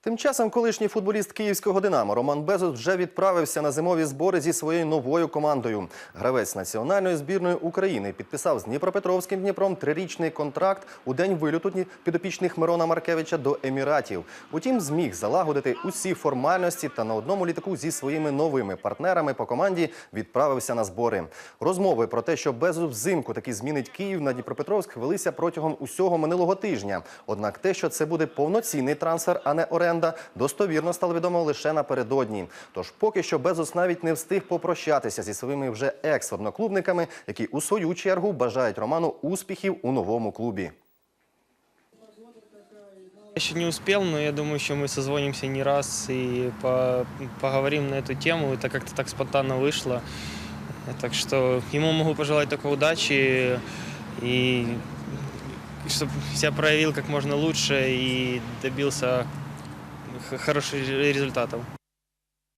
Тим часом колишній футболіст київського «Динамо» Роман Безус вже відправився на зимові збори зі своєю новою командою. Гравець національної збірної України підписав з Дніпропетровським Дніпром трирічний контракт у день вильоту підопічних Мирона Маркевича до Еміратів. Утім, зміг залагодити усі формальності та на одному літаку зі своїми новими партнерами по команді відправився на збори. Розмови про те, що Безус взимку таки змінить Київ на Дніпропетровськ, велися протягом усього минулого тижня. Однак те, що це буде повноцінний трансфер, а не оренда, достовірно стало відомо лише напередодні. Тож поки що Безус навіть не встиг попрощатися зі своїми вже екс-одноклубниками, які у свою чергу бажають Роману успіхів у новому клубі. Еще не успел, но я думаю, что мы созвонимся не раз и по- поговорим на эту тему. Это как-то так спонтанно вышло. Так что ему могу пожелать только удачи и чтобы себя проявил как можно лучше и добился х- хороших результатов.